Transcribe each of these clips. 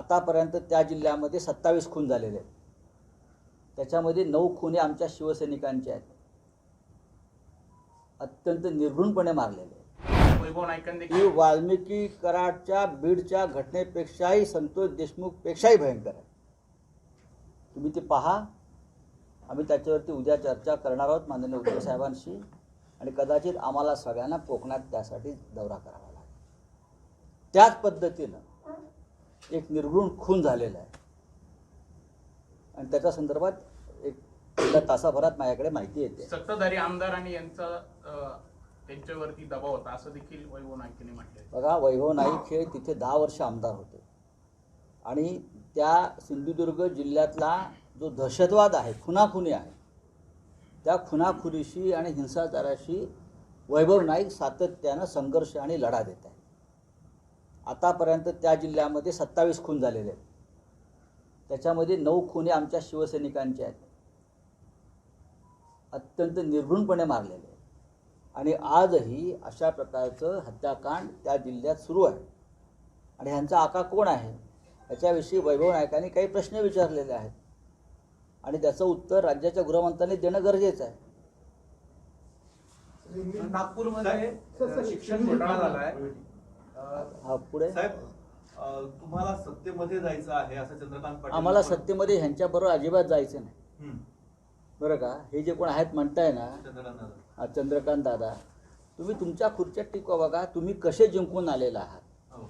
आतापर्यंत त्या जिल्ह्यामध्ये सत्तावीस खून झालेले आहेत. त्याच्यामध्ये नऊ खुने आमच्या शिवसैनिकांचे आहेत. अत्यंत निर्घृणपणे मारलेले ही वाल्मिकी कराडच्या बीडच्या घटनेपेक्षाही संतोष देशमुखपेक्षाही भयंकर आहे. तुम्ही ते पहा. आम्ही त्याच्यावरती उद्या चर्चा करणार आहोत माननीय उद्धव साहेबांशी आणि कदाचित आम्हाला सगळ्यांना कोकणात त्यासाठी दौरा करावा लागेल. त्याच पद्धतीनं एक निर्गुण खून झालेला आहे. आणि त्याच्या संदर्भात एक तासाभरात माझ्याकडे माहिती येते. सत्ताधारी आमदारांनी यांचा त्यांच्यावरती दबाव होता. असं देखील वैभव नाईकांनी म्हटलंय. बघा वैभव नाईक हे तिथे दहा वर्ष आमदार होते. आणि त्या सिंधुदुर्ग जिल्ह्यातला जो दहशतवाद आहे खुनाखुनी आहे त्या खुनाखुनीशी आणि हिंसाचाराशी वैभव नाईक सातत्यानं संघर्ष आणि लढा देत आहे आतापर्यंत त्या जिल्ह्यामध्ये सत्तावीस खून झालेले आहेत. त्याच्यामध्ये नऊ खुने आमच्या शिवसैनिकांचे आहेत. अत्यंत निर्घृणपणे मारलेले आहेत. आणि आजही अशा प्रकारचं हत्याकांड त्या जिल्ह्यात सुरू आहे. आणि ह्यांचा आका कोण आहे? याच्याविषयी वैभव नायकांनी काही प्रश्न विचारलेले आहेत. आणि त्याचं उत्तर राज्याच्या गृहमंत्र्यांनी देणं गरजेचं आहे. नागपूरमध्ये शिक्षण घोटाळा झालाय. अ, हा पुढे साहेब तुम्हाला सत्तेमध्ये जायचं आहे असं चंद्रकांत पाटील आम्हाला सत्तेमध्ये ह्यांच्याबरोबर अजिबात जायचं नाही हम्म. बरं का हे जे कोण आहेत म्हणताय ना चंद्रकांत दादा. हा चंद्रकांत दादा तुम्ही तुमच्या खुर्च्यात टिकवा बघा तुम्ही कसे जिंकून आलेला आहात हो.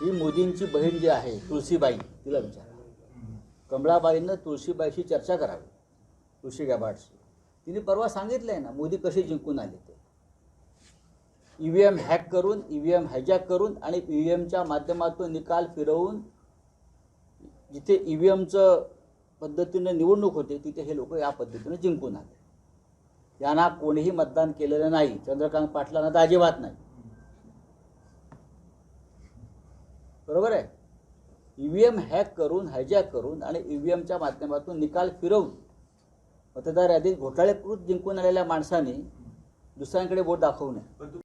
ही मोदींची बहीण जी आहे तुळशीबाई तिला विचारा हम्म. कमळाबाईंना तुळशीबाईशी चर्चा करावी तुळशी गॅबाडशी तिने परवा सांगितलंय ना मोदी कसे जिंकून आले ते ई व्ही एम हॅक करून ई व्ही एम हायजॅक करून आणि ई व्ही एमच्या माध्यमातून निकाल फिरवून जिथे ई व्ही एमचं पद्धतीनं निवडणूक होते तिथे हे लोक या पद्धतीनं जिंकून आले. यांना कोणीही मतदान केलेलं नाही. चंद्रकांत पाटलांना तर अजिबात नाही. बरोबर आहे? ई व्ही एम हॅक करून हायजॅक करून आणि ई व्ही एमच्या माध्यमातून निकाल फिरवून मतदार यादीत घोटाळेकृत जिंकून आलेल्या माणसाने दुसऱ्यांकडे बोट दाखवू नये.